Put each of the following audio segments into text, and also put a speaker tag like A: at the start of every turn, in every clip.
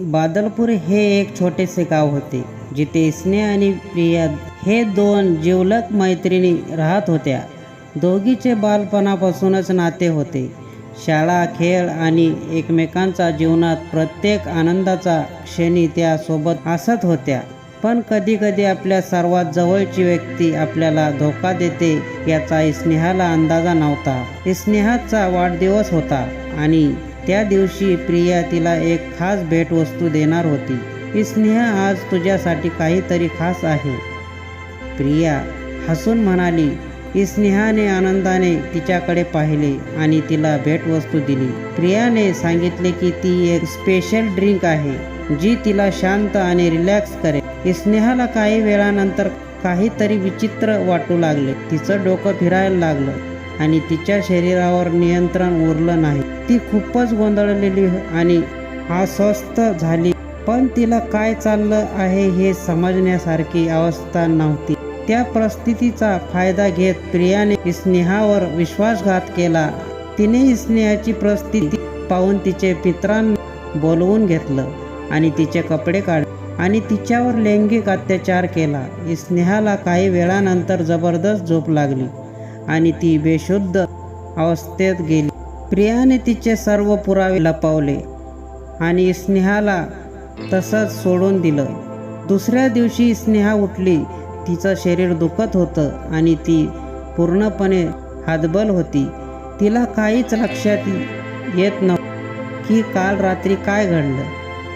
A: बादलपूर हे एक छोटेसे गाव होते जिथे स्नेह आणि प्रिया हे दोन जिवलक मैत्रिणी राहत होत्या. दोघीचे बालपणापासूनच नाते होते. शाळा खेळ आणि एकमेकांचा जीवनात प्रत्येक आनंदाचा क्षणी त्या सोबत असत होत्या. पण कधी कधी आपल्या सर्वात जवळची व्यक्ती आपल्याला धोका देते याचा स्नेहाला अंदाजा नव्हता. स्नेहाचा वाढदिवस होता आणि त्या दिवशी प्रिया तिला एक खास भेटवस्तू देणार होती. स्नेहा आज तुझ्यासाठी काहीतरी खास आहे. प्रिया हसून म्हणाली स्नेहाने आनंदाने तिच्याकडे पाहिले आणि तिला भेटवस्तू दिली. प्रियाने सांगितले की ती एक स्पेशल ड्रिंक आहे जी तिला शांत आणि रिलॅक्स करेल. स्नेहाला काही वेळानंतर काहीतरी विचित्र वाटू लागले. तिचं डोकं फिरायला लागलं. आणि तिच्या शरीरावर नियंत्रण उरलं नाही. ती खूपच गोंधळलेली आणि अस्वस्थ झाली. पण तिला काय चाललं आहे हे समजण्यासारखी अवस्था नव्हती. त्या परिस्थितीचा फायदा घेत प्रियाने स्नेहावर विश्वासघात केला. तिने स्नेहाची परिस्थिती पाहून तिचे मित्रांना बोलवून घेतलं आणि तिचे कपडे काढले आणि तिच्यावर लैंगिक अत्याचार केला. स्नेहाला काही वेळानंतर जबरदस्त झोप लागली. आणि ती बेशुद्ध अवस्थेत गेली. प्रियाने तिचे सर्व पुरावे लपवले आणि स्नेहाला तसंच सोडून दिलं. दुसऱ्या दिवशी स्नेहा उठली. तिचं शरीर दुखत होतं आणि ती पूर्णपणे हातबल होती. तिला काहीच लक्षात येत नव्हतं की काल रात्री काय घडलं.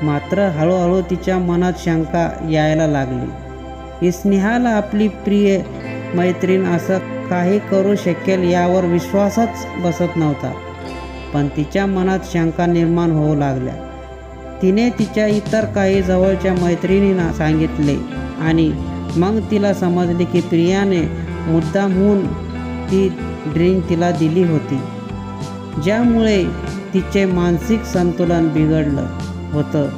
A: मात्र हळूहळू तिच्या मनात शंका यायला लागली. स्नेहाला आपली प्रिय मैत्रीण असं काही करू शकेल यावर विश्वासच बसत नव्हता. पण तिच्या मनात शंका निर्माण होऊ लागल्या. तिने तिच्या इतर काही जवळच्या मैत्रिणींना सांगितले आणि मग तिला समजले की प्रियाने मुद्दामहून ती ड्रिंक तिला दिली होती ज्यामुळे तिचे मानसिक संतुलन बिघडलं होतं.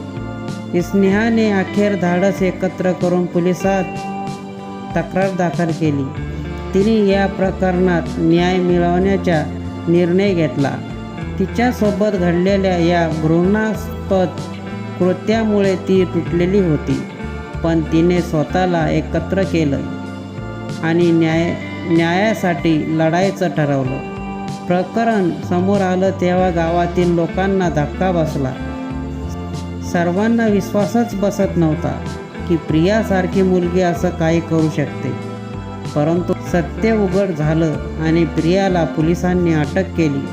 A: स्नेहाने अखेर धाडस एकत्र करून पोलिसात तक्रार दाखल केली. तिने या प्रकरणात न्याय मिळवण्याचा निर्णय घेतला. तिच्यासोबत घडलेल्या या घृणास्पद कृत्यामुळे ती तुटलेली होती पण तिने स्वतःला एकत्र केलं आणि न्याय न्यायासाठी लढायचं ठरवलं. प्रकरण समोर आलं तेव्हा गावातील लोकांना धक्का बसला. सर्वांना विश्वासच बसत नव्हता की प्रियासारखी मुलगी असं काही करू शकते. परंतु सत्य उघड झालं आणि प्रियाला पोलिसांनी अटक केली.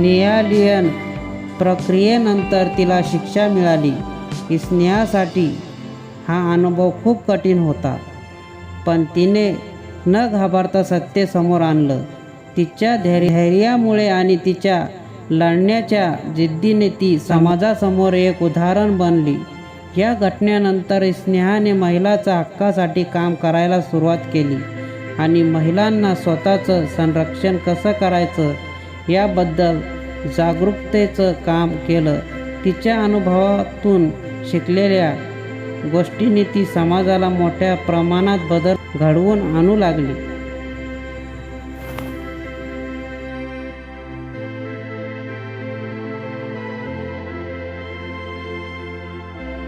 A: नियालियन प्रक्रियेनंतर तिला शिक्षा मिळाली. स्नेहासाठी हा अनुभव खूप कठीण होता. पण तिने न घाबरता सत्य समोर आणलं. तिच्या धैर्यामुळे आणि तिच्या लढण्याच्या जिद्दीने ती समाजासमोर एक उदाहरण बनली. या घटनेनंतर स्नेहाने महिलाच्या हक्कासाठी काम करायला सुरुवात केली आणि महिलांना स्वतःचं संरक्षण कसं करायचं याबद्दल जागरूकतेचं काम केलं. तिच्या अनुभवातून शिकलेल्या गोष्टींनी ती समाजाला मोठ्या प्रमाणात बदल घडवून आणू लागली.